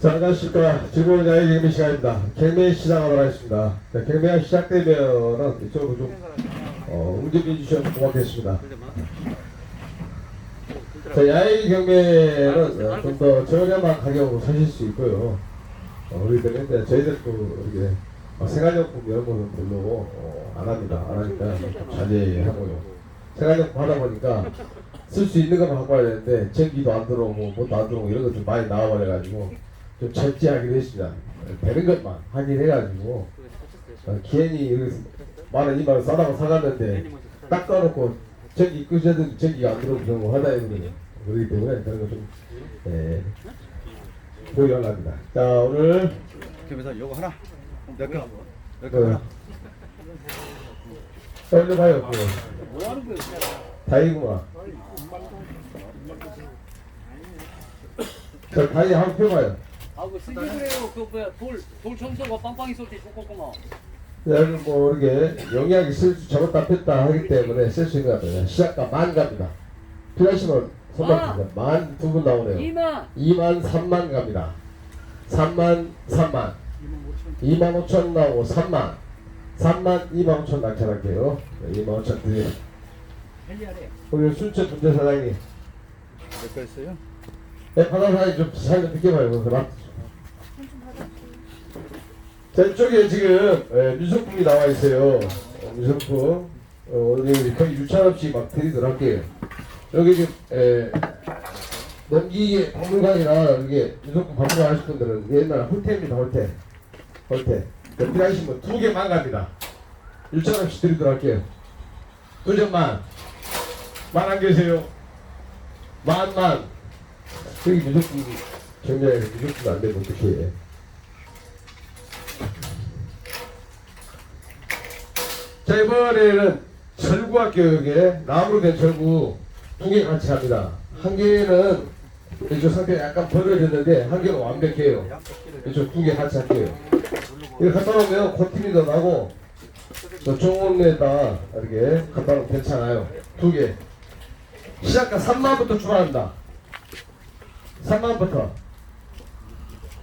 자, 안녕하십니까. 즐거운 야외 경매 시간입니다. 경매 시작하도록 하겠습니다. 자, 경매가 시작되면은 이쪽으로 좀, 어, 응접해 주시면 고맙겠습니다. 자, 야외 경매는 어, 좀더 저렴한 가격으로 사실 수 있고요. 어, 우리 이제 저희들도 이렇게 어, 생활용품 이런 거는 별로 어, 안 합니다. 안 하니까 좀 자제하고요. 생활용품 하다 보니까 쓸 수 있는 것만 갖고 와야 되는데 전기도 안 들어오고 뭐도 안 들어오고 이런 것좀 많이 나와버려가지고 좀 절제하기로 했습니다. 되는 것만 하긴 해가지고 어, 괜히 만원 이만원 싸다고 사갔는데 딱 떠놓고 전기 끄셔도 전기가 안 들어오고 그런 거 하다 이거든요. 그렇기 때문에 그런 거좀 예, 보유하려 합니다. 자 오늘 그러면서 요거 하나 몇 개? 몇개 그 하나 떨려 봐요. 그 다이구나. 자 다이 한번 펴봐요. 아그 그래요 그 뭐야 돌, 돌 청소가 빵빵히 쏠때 좋겠구만 여기 뭐 이렇게 영양이 쓸수 접었다 폈다 하기 때문에 쓸 수 있는 것 같아요. 시작가 만 갑니다. 필요하시면 손만 주세요. 만두 분 나오네요. 2만 2만 3만 갑니다. 3만 3만 2만 5천 나오고 3만 3만 2만 5천 낙찰할게요. 2만 5천 드려요. 우리 순천 분재 사장님 몇개 있어요? 네, 바다 사장님 좀 사진 비켜봐요. 그럼 자 이쪽에 지금 예, 미술품이 나와 있어요. 어, 미술품 어, 오늘 거의 유찬 없이 막 드리도록 할게요. 여기 지금 예, 넘기기 박물관이나 이게 미술품 박물관 하실 분들은 옛날 홀테입니다 홀테 홀테 자, 필요하신 분 두 개만 갑니다. 유찬 없이 드리도록 할게요. 두 점만 만 안 계세요. 만만 여기 미술품 경량에 미술품 안 되면 어떻게 해? 자 이번에는 철구학 교육에 나무로 된 철구 두 개 같이 합니다. 한 개는 이쪽 상태가 약간 벌어졌는데 한 개는 완벽해요. 이쪽 두 개 같이 할게요. 이거 갖다 놓으면 코팅이 더 나고 또 종원에다 이렇게 갖다 놓으면 괜찮아요. 두 개. 시작가 3만부터 출발합니다. 3만부터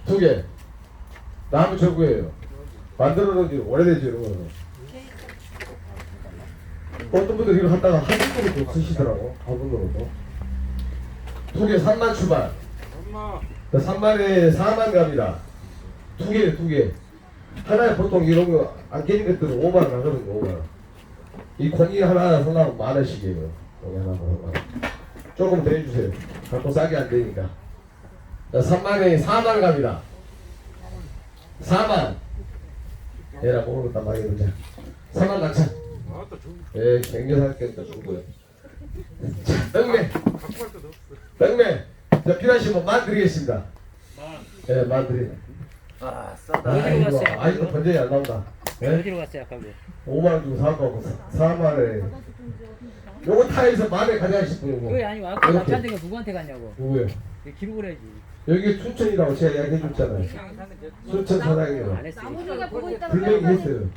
두 개. 나무 철구예요. 만들어 놓은 지 오래되죠 이런 거는. 어떤 분들 이거 갖다가 한 분으로 쓰시더라고 화분으로도 두 개 3만 출발 3만에 4만 갑니다 두개 두개 하나에 보통 이런 거안 깨진 것들은 5만 원 하거든요 5만 원 이 공이 하나 하나 만 원씩이에요. 공이 하나 하나 조금 더 해주세요. 갖고 싸게 안 되니까. 자 3만에 4만 갑니다 4만. 얘라 모르는 것다. 많이 보자. 4만 낙찰. 예, 갱년할게니까 주고요. 떡매, 떡매. 자, 필요하시면 만 드리겠습니다. 예, 만 드리. 아 싸다. 어디로 갔어요? 아이고, 번전이 안 나온다. 예? 어디로 갔어요 아까 그 5만 원 주고 사고 4만 원에. 요거 타에서 만에 가져가실 분이고. 그게 아니고 아까 이렇게. 낙찰된 거 누구한테 갔냐고 누구요? 이거 기록을 해야지 여기 춘천이라고 제가 이야기해 줬잖아요. 춘천 사장이요. 안 했어 이거. 우리가 보고 있다가 분명히 했어요.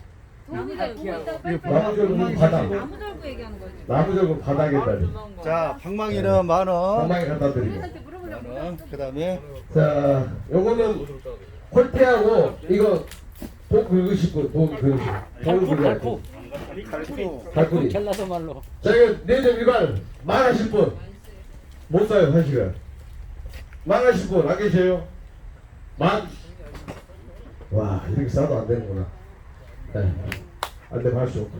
우리가 보고 있다가 나무절구 바닥. 나무 절구 얘기하는 거지. 나무절구 바닥에 다리. 자 방망이는 만 원. 방망이 갖다 드리고. 우리한테 물어보려고 만 원. 그다음에 자, 요거는 홀태하고 이거 분, 돈 긁으실 돈 긁으실 갈고 칼도 갈고리. 전라도 말로 자, 이거 네점 일반 만하실 분. 못 사요, 사실은. 만하실 분, 안 계세요? 만. 와, 이렇게 싸도 안 되는구나. 네. 안 되면 할수 없고.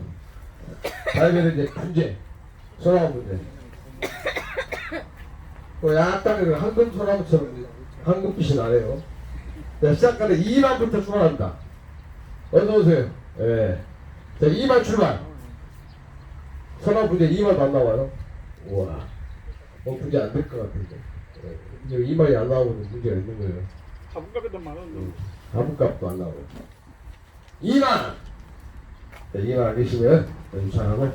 다음에는 이제 문제. 소나무 문제. 그 약간 그 황금 소나무처럼 황금빛이 나네요. 자, 시작가는 2만부터 출발합니다. 어서 오세요. 예. 자, 2만 출발. 문제 2만도 안 나와요. 우와. 뭐 문제 안 될 것 같은데. 예. 이제 2만이 안 나오면 문제가 있는 거예요. 가분값에도 만 원. 아무값도 안 나오고. 2만! 자, 2만 안 계시면 저저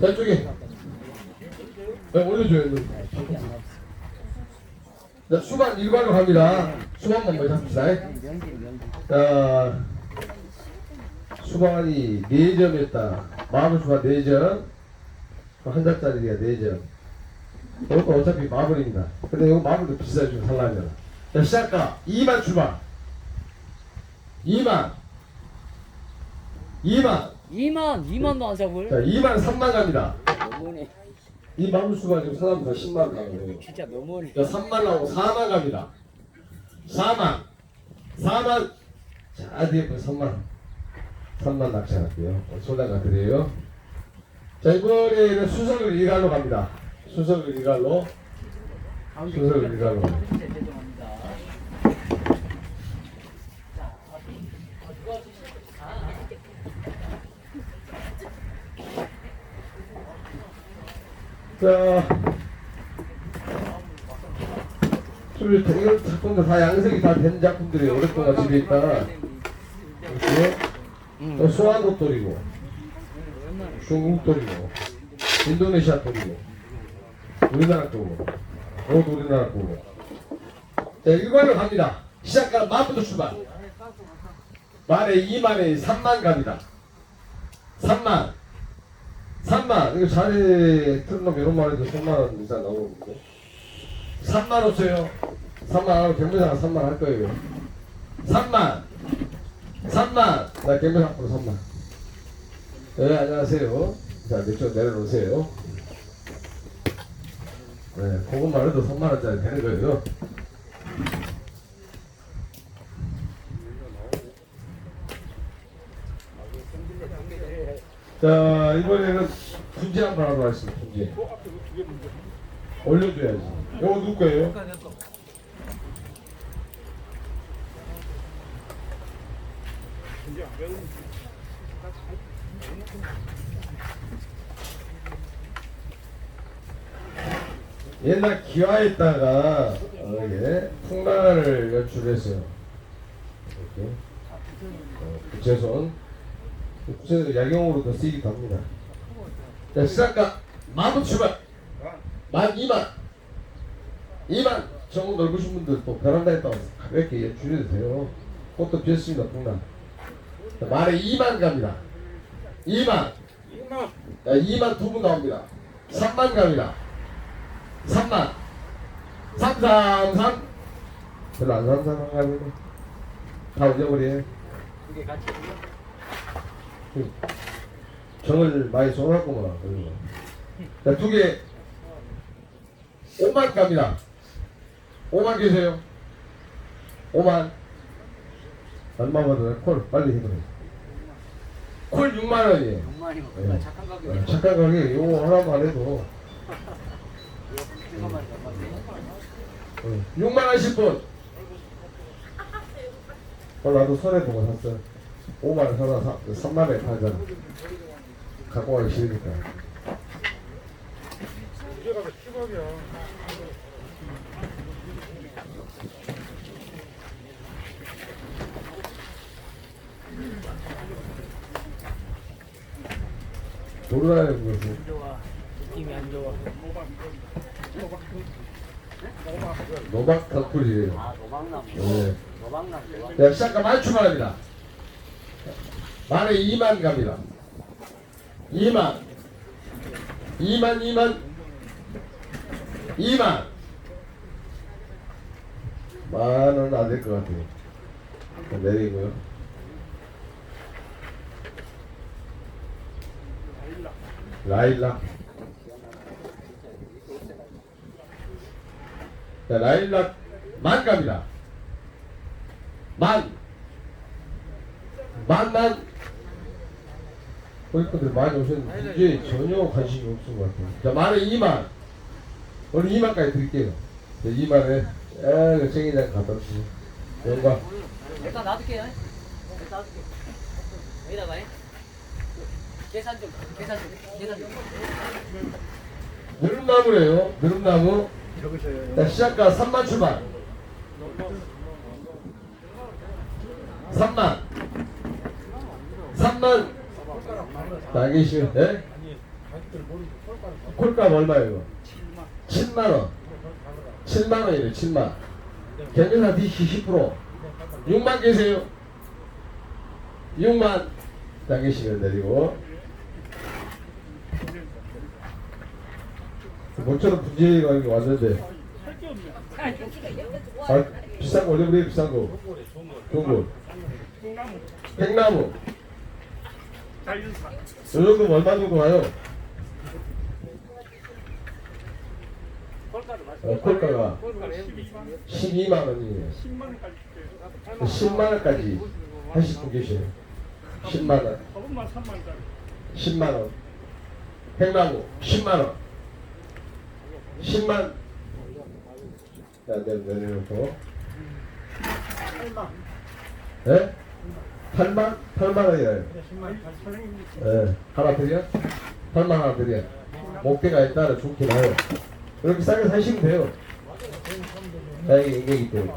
자, 이쪽에. 네, 올려줘요. 자, 수반 일괄로 갑니다. 수반만 먼저 합시다. 자, 수반이 4점이었다. 마블 수반 4점. 한 장짜리가 4점. 이것도 어차피 마블입니다. 근데 이거 마블도 비싸지고 살라면. 자, 시작가 2만 출발. 2만. 2만. 2만 2만도 안 잡을? 자, 2만 3만 갑니다. 이 마블 수반 지금 사람보다 10만 원 가거든요. 진짜 너무네. 자, 3만 나오고 4만 갑니다. 4만. 4만. 자, 뒤에 분 3만. 3만 낚시할게요. 어, 소장가 드려요. 자, 이번에는 수석을 일갈로 갑니다. 수석을 일갈로. 수석을 일갈로. 진짜 죄송합니다. 자, 술, 이런 작품들 다 양색이 다 된 작품들이 오랫동안 집에 있다가 이렇게 또 소한 옷돌이고 중국 돌이고 인도네시아 돌이고 우리나라 거고 옷 우리나라 거고. 자 일관을 갑니다. 시작가 만부터 출발. 만에 2만에 3만 갑니다. 3만 3만. 이거 자리 틀어놓으면 이런 말 해도 3만원 이상 나오는데. 3만 없어요. 3만 하고 경매장 3만 할 거예요. 3만. 3만. 나 경매장 앞으로 3만. 네 안녕하세요. 자 이쪽 내려놓으세요. 네 그것만 해도 3만 원짜리 되는 거예요 자 이번에는 분재 한번 하도록 하겠습니다 분재 올려줘야지. 이거 누구 거예요? 옛날 기와에다가 풍란을 연출했어요 이렇게. 어, 부채손 부채손 야경으로도 쓰이기도 합니다. 자 시작가 만원 출발. 만 2만. 2만 정원 넓으신 분들 또 베란다에 떠 가볍게 연출해도 돼요. 꽃도 피었습니다 자, 만에 2만 갑니다. 2만 이만. 자, 2만 두 분 나옵니다. 3만 갑니다. 3만. 3 3 3 별로 안 사는 사람 가지고 다 올려버려 두개 같이. 정을 많이 쏘놨구만 자 두 개. 5만 갑니다. 5만 계세요. 5만. 얼마 받아요? 콜 빨리 해보래 콜 6만 원이에요. 정말이 네. 착한 가격이. 어, 착한 가게. 요거 하나만 해도. 잠깐만 잠깐만. 6만 원씩 분. 어, 나도 손해보고 샀어. 5만 원 사다 사, 3만 원에 팔잖아. 갖고 가기 싫으니까. 이제가 좋아. 느낌이 안 좋아. 노박 덕분이래요. 아. 네. 좋아. 자, 시작과 만 출발합니다. 만에 2만 갑니다. 2만. 2만, 2만. 2만. 만은 안 될 것 같아요. 내리고요. 라일락. 자, 라일락 만 갑니다. 만. 만만. 거기분들 많이 오셨는데 이제 전혀 관심이 없은 것 같아요. 자, 만에 2만. 오늘 2만까지 드릴게요. 자, 2만에 에 생일날 갖다 주세요. 영광. 일단 놔둘게요. 일단 놔둘게. 여기다가 해. 계산 좀 계산 좀 계산 좀. 느릅나무래요. 느릅나무. 자, 시작가 3만 출발. 3만. 3만. 자, 계시면, 네? 콜값 얼마예요? 7만 원. 7만 원이래, 7만. 경매사 DC 10% 6만 계세요? 6만. 당기시면 내리고. 모처럼 분쟁이가 여기 왔는데. 아 비싼 거 올려버려 비싼 거. 좋은 거. 백나무 요 정도면 얼마 정도 와요? 어, 콜가가 12만 원이에요. 10만 원까지 줄게요 10만 원까지 하실 분 계세요. 10만 원. 저번만 3만 원짜리 10만 원. 백나무 10만 원. 10만. 자 내- 내려놓고 8만 예? 8만? 8만 원이라요 예 하나 드려? 8만 하나 드려 목대가 일단은 좋긴 해요. 그렇게 싸게 사시면 돼요. 다행히 인계이기 때문에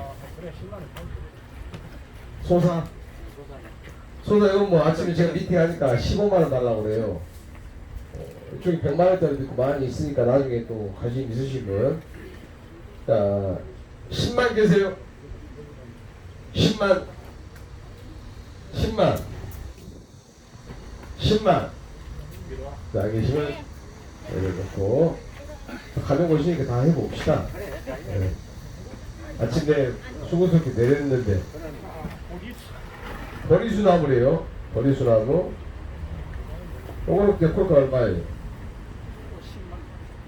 소사. 소사 이건 뭐 아침에 제가 미팅 하니까 15만 원 달라고 그래요. 어, 이쪽에 100만 원짜리도 있고 많이 있으니까 나중에 또 관심 있으시면 자 10만 계세요. 10만 10만. 10만. 자 계시면 내려놓고. 가는 곳이니까 다 해봅시다. 예. 아침에 수고스럽게 내렸는데. 버리수나무래요. 버리수나무 요거는 데콜가 얼마예요?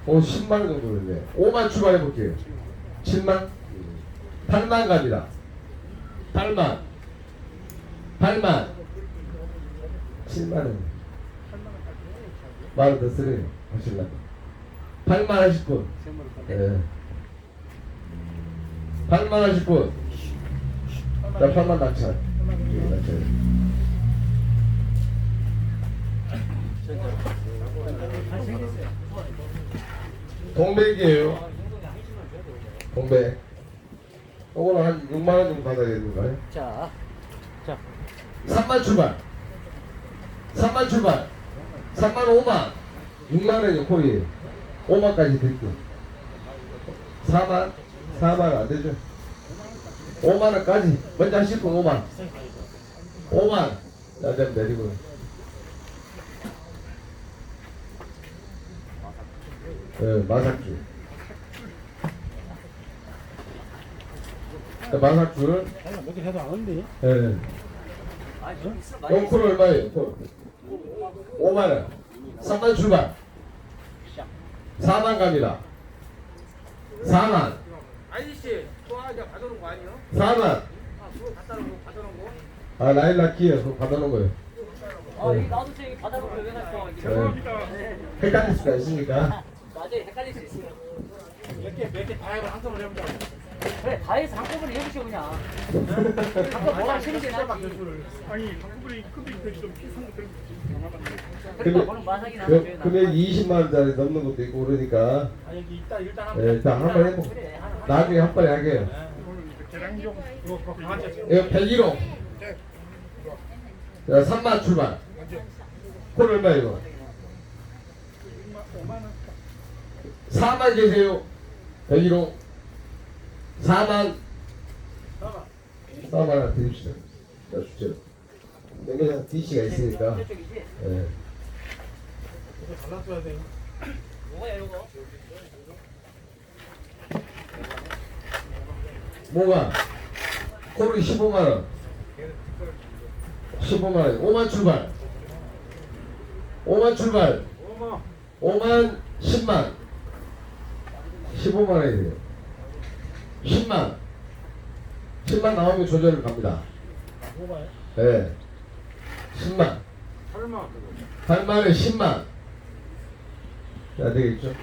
오 10만원 정도 됐네. 5만 추가해볼게요. 7만? 8만 갑니다. 8만 8만. 7만원 만원 더 쓰래요? 하실라고. 8만 하실 분. 예. 8만 하실 분. 자, 8만 낙찰. 예, 낙찰. 동백이에요. 동백. 요거는 한 6만원 정도 받아야 되는 거예요? 자, 3만 출발. 3만 출발. 3만 5만. 6만원이 콜이 5만까지 드릴게요 4만 4만 안 되죠? 5만원까지. 먼저 하실 분 5만. 5만. 자 그럼 내리고. 예, 마삭주. 자, 마삭주는 몇개 해도 안 온대 예. 아, 좀 있어. 많이 용콜 얼마예요? 콜? 5만 원. 3만 출발. 4만 갑니다. 4만. 아저씨 또 하나 받아놓은 거 아니에요? 4만. 아 그거 갖다 거 받아놓은 거? 아 라일락기요. 그거 받아놓은 거예요. 아, 이 나도 저기 받아놓고 왜 가서 네. 헷갈릴 수가 있으니까. 나중에 헷갈릴 수 있어. 몇개몇개 다해서 한꺼번에 해보자 그래, 다 해서 한꺼번에 해보시오 그냥. 한꺼 뭐라 게 낫지. 아니 한꺼번에 큰데 좀 비싼 거 들고 그러니까 금액, 뭐는 마사기 나는 금- 게 금액 20만 원짜리 넘는 것도 있고 그러니까 아 여기 일단 일단 예, 일단 한번 해보. 그래, 하나. 나중에 한 번에 하게요. 계량 좀 그거 그거 강아지 이거 101호. 자, 3만 출발. 콜 얼마 이거? 4만 계세요. 101호. 4만. 4만 원 드립시다. 자, 주세요. 여기서 DC가 있으니까. 저쪽이지? 예. 뭐가? 콜이 15만 원. 15만 원. 5만 출발. 5만 출발. 5만 10만. 15만 원이에요. 10만. 10만 나오면 조절을 갑니다. 네. 10만. 8만 8만에 10만. 자, 되겠죠?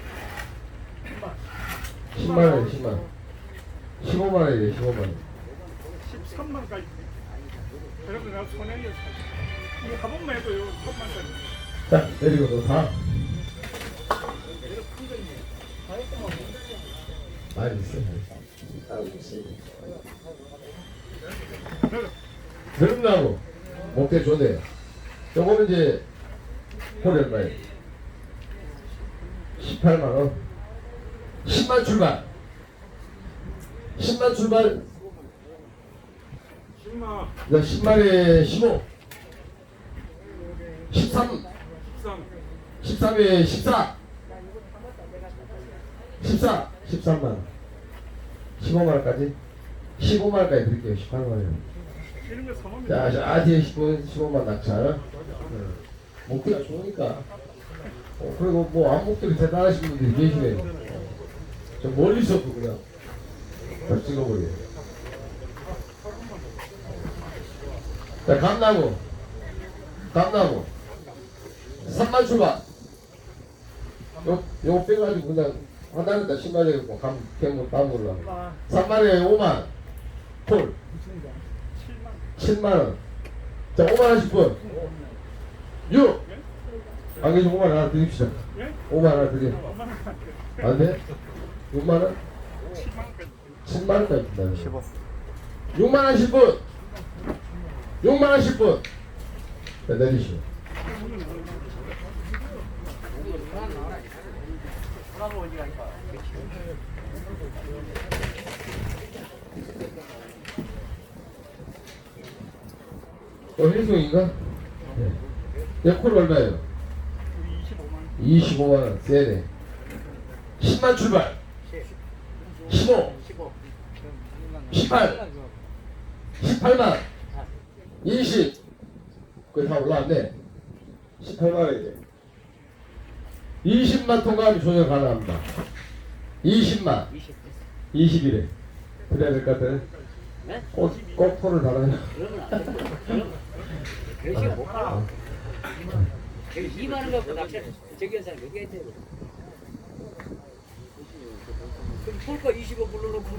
10만 원에 10만. 15만 원이에요, 15만 원. 13만까지 그래서 내가 손해를 이거 한 번만 해도요 3만짜리 자, 내리고 너 다. 많이 있어. 많이 있어. 드럼나무 목대 좋네. 요거는 이제 홀 얼마예요? 18만 원. 10만 출발. 10만 출발. 10만, 자, 10만에 15. 13. 13, 13에 14. 14. 13만. 15만 원까지. 15만 원까지 드릴게요. 18만 원. 자, 자, 아, 뒤에 15, 15만 낙찰. 목표가 좋으니까. 어, 그리고 뭐, 안목들이 대단하신 분들이 계시네요. 어. 저 멀리서도 그냥. 다 찍어버려요. 자, 감나무. 감나무. 3만 출발. 요, 요거 빼가지고 그냥 하나에다 10만 원이고 감, 개물 따먹으려고. 3만에 5만. 콜. 7만 원. 자, 5만 원씩 분. 6. 안 계시 5만 원 하나 드립시다. 예? 5만 원 하나 드려. 안 돼? 6만 원? 7만 원까지 준다. 15. 6만 원씩 분. 6만 원씩 분. 자, 내리시오. 어, 일송인가? 네. 에콜 얼마예요? 25만 원, 세네. 10만 출발. 15. 18. 18만. 20. 그게 다 올라왔네. 18만 원이네. 20만 통과하면 조절 가능합니다. 20만. 20이래. 그래야 될 것 같아. 네? 꼭, 꼭 폰을 달아요. 그러시면 못 가. 여기 2만 원 갖고 낚시 저기 한 사람 몇개 있대요. 그럼 폴까 20원 불러놓고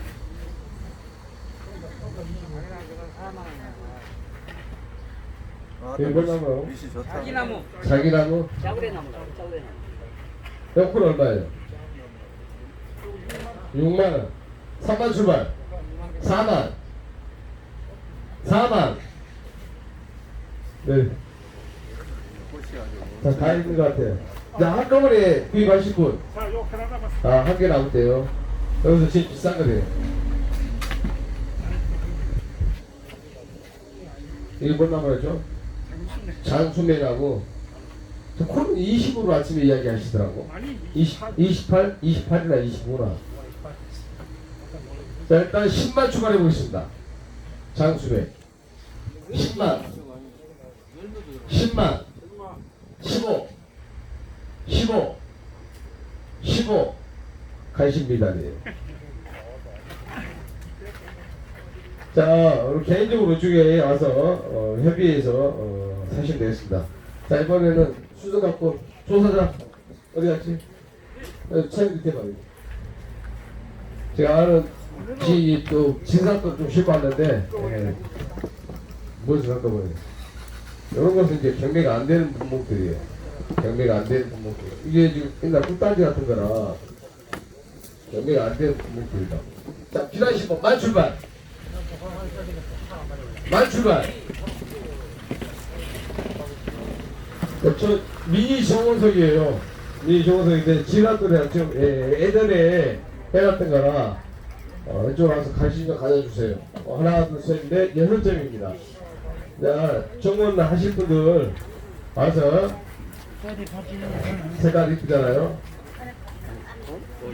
위시 좋다. 자기나무, 자기나무 짜구레나무, 짜구레나무. 에어컨 얼마예요? 6만원 3만 출발 4만 4만 네. 자, 다 있는 것 같아요. 자, 한꺼번에 구입하실 분. 자, 요 하나 남았어. 아, 한개 남았대요. 여기서 제일 비싼 거래요. 나무였죠? 장수매나무. 저 코는 20으로 아침에 이야기 하시더라고. 아니, 20, 28, 28이나 25나. 자, 일단 10만 추가해 보겠습니다. 장수매. 10만. 10만. 15. 15. 15. 간신미단이에요. 자, 우리 개인적으로 이쪽에 와서 어, 협의해서 어, 사시면 되겠습니다. 자, 이번에는 수저 갖고 조사장 어디 갔지? 어, 차이 밑에 봐요. 제가 아는 지, 또 진상도 좀 쉬고 왔는데 예, 무엇을 한꺼번에 이런 것은 이제 경매가 안 되는 품목들이에요. 경매가 안 되는 품목들. 이게 지금 옛날 꿀단지 같은 거라 경매가 안 되는 품목들이다. 자, 기다리시고 만 출발. 만 출발. 자, 저 미니 정원석이에요. 미니 정원석인데 지난번에 지금 예, 예전에 해놨던 거라 어, 이쪽 와서 관심 가져주세요. 어, 하나, 둘, 셋, 넷, 여섯 점입니다. 자, 정원 하실 분들 와서 색깔 이쁘잖아요.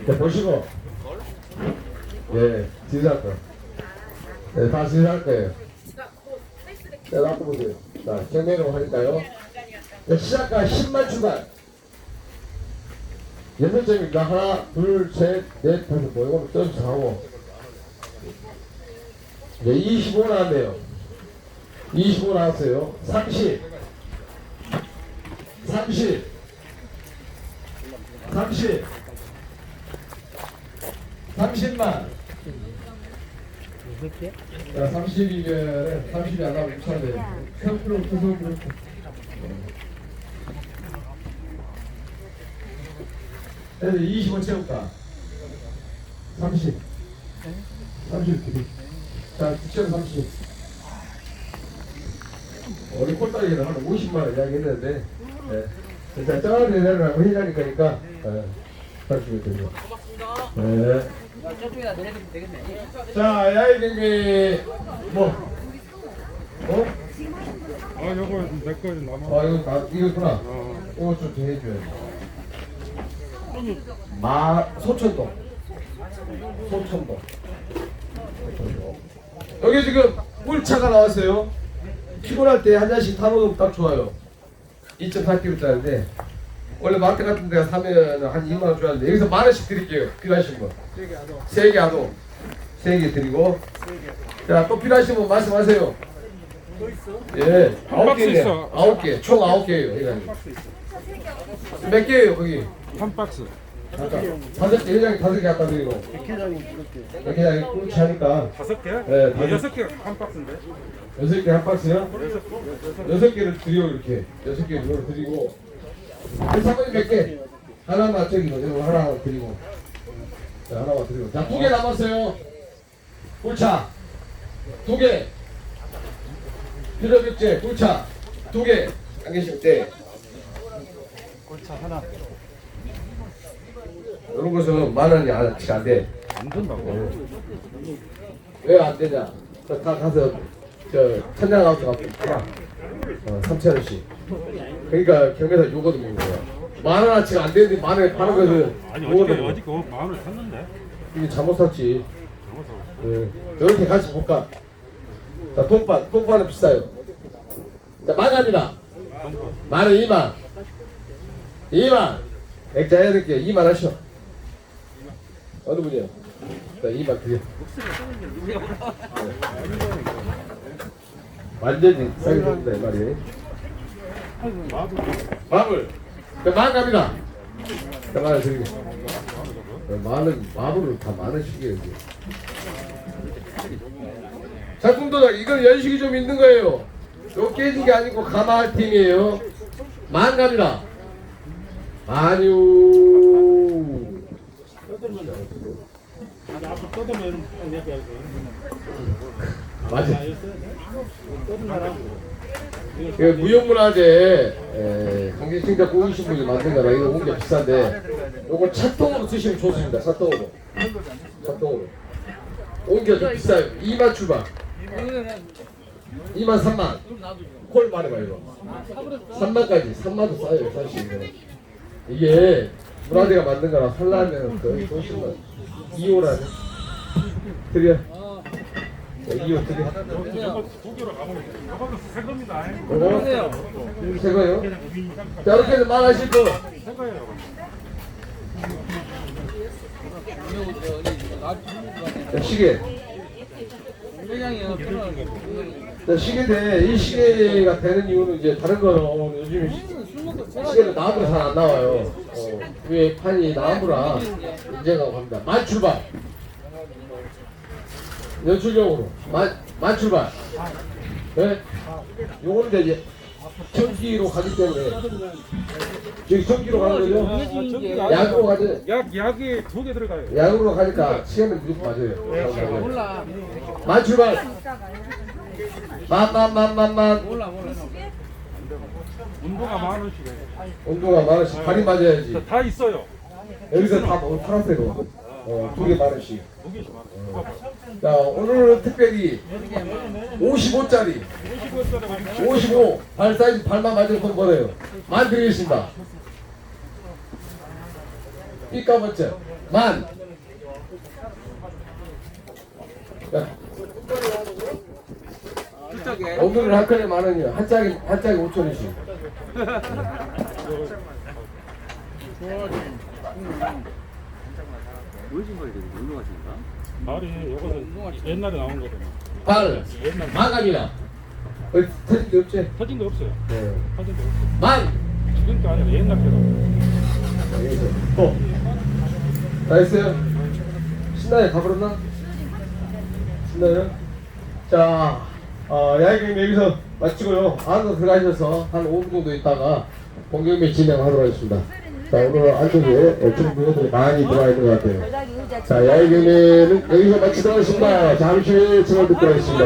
자, 보시고. 예, 지사 거. 네, 다 지사할 거예요. 자, 놔둬 보세요. 자, 경매로 하니까요. 자, 시작가 10만 출발. 여섯 점입니다. 하나, 둘, 셋, 넷, 다섯, 뭐, 이거는 점수 하고. 네, 25 나왔네요. 25 나왔어요. 30. 30. 30. 30만. 자, 30이면 30이 안 나오면 6천 돼. 3% 구성 그렇고. 25 채울까? 30. 30 드리. 자, 9,030. 우리 꼴딱이는 한 50만 원 이야기 했는데, 네. 일단 쩌리 내려라고 네. 하시면 되죠. 고맙습니다. 네. 저쪽에다 내려드리면 되겠네. 자, 야이 경기 뭐 어? 아 요거 내거 남아 아 이거 나 이거구나. 어. 이거 좀 해줘야 돼. 마 소천동. 소천동. 소천동. 여기 지금 꿀차가 나왔어요. 피곤할 때 한 잔씩 타먹으면 딱 좋아요. 2.4kg짜리인데 원래 마트 같은 데 사면 한 2만 원 줘야 하는데 여기서 만 원씩 드릴게요. 필요하신 분. 세개 하도. 세개 드리고. 자, 또 필요하신 분 말씀하세요. 예, 아홉 박스 개네. 있어. 아홉 개, 총 아홉 개예요. 이거. 몇 개예요, 거기? 한 박스 잠깐. 다섯 개, 회장이 다섯 개 갖다 드리고. 백회장이 그렇게. 이렇게 꿀치 하니까 다섯 개? 네, 다섯- 여섯 개한 박스인데 여섯 개 한 박스요? 여섯 개를 드려 이렇게. 여섯 개 이걸 드리고. 그 사모님 몇 개? 하나만 저기 이거 하나 드리고. 자, 하나만 드리고. 자, 두 개 남았어요. 꿀차. 두 개. 필요백제 꿀차. 두 개. 안 계실 때. 골차 하나. 이런 것은 만 원이 아직 안 돼. 안 된다고 왜 안 되냐? 저다 가서 저 천장 가서 갖고 팔아. 어, 3천 원씩. 그러니까 경매사 요거도 먹는 거야. 만 원어치가 안 되는데 만 원에 파는 것은 아니 요거도 어저께 먹는 어저께 그 마음을 샀는데 이게 잘못 샀지. 잘못하고 예. 이렇게 같이 볼까? 자, 돈반, 돈반은 비싸요. 자, 만 원이다. 만 원, 2만. 2만. 액자 해야 될게요. 2만 하셔. 어느 분이요? 자, 2만 드려. 네. 완전히 줍니다, 이 말이에요. 마블. 자, 만 갑니다. 자, 만원 드리게. 자, 만원, 마블을 다 만원씩이에요, 이제. 작품 도작 이건 연식이 좀 있는 거예요. 요 깨진 게 아니고 가마할 팀이에요. 만 갑니다. 만유. 맞아. 그 무형문화재 에, 강제징자 꾸기신 분이 만든 거라 이거 옮겨 비싼데 요거 찻동으로 쓰시면 좋습니다. 찻동으로. 찻동으로. 옮겨 좀 비싸요. 2만 출발. 2만 3만. 콜 말해봐 이거. 3만까지. 3만도 싸요 사실. 이게 문화재가 만든 거라 살라면 거의 훨씬 2호라네. 드려. 자, 2호 드려. 두 개로 가보면 가방은 새 겁니다 이거 새거요? 자 이렇게 말하실 거. 새 거예요 자, 시계. 자, 시계인데 이 시계가 되는 이유는 이제 다른 거는 요즘 시계는 나무로 잘 안 나와요. 어, 왜 판이 나무라 인제가 갑니다. 만 출발. 연출용으로 만, 만 출발. 네? 요건데 이제 전기로 가기 때문에 저기 전기로 가는 거죠? 약으로 가죠? 약 약이 두 개 들어가요 약으로 가니까 시간은 무조건 맞아요. 몰라. 만 출발. 만만만만만. 운동화 만 원씩에 온도가 만 원씩 발이 맞아야지. 다 있어요 여기서 다 파란색으로. 어, 두개 만 원씩. 두 개씩 만 원. 자, 오늘은 특별히 55짜리, 55짜리 55, 발 사이즈 발만 맞으면 돈 벌어요. 만 드리겠습니다. 삐까 멋져. 만. 자, 오늘은 한 건에 만 원이요. 한 짝이, 한 짝이 5천 원씩. 말이 요거는 옛날에 나온 거거든요 발, 만갑니다. 어디 터진 데 없지? 터진 거 없어요 네. 터진 거 없어요 만. 지금 거 아니라 옛날 거라고 또. 다 했어요? 신나요? 가버렸나? 신나요? 자, 어, 야외경매 여기서 마치고요. 안으로 들어가셔서 한 5분 정도 있다가 본경매 진행하도록 하겠습니다. 자, 오늘 안쪽에 중부들이 많이 들어와 있는 것 같아요. 자, 야외 경매는 여기서 마치도록 하겠습니다. 잠시 후에 전화 듣도록 하겠습니다.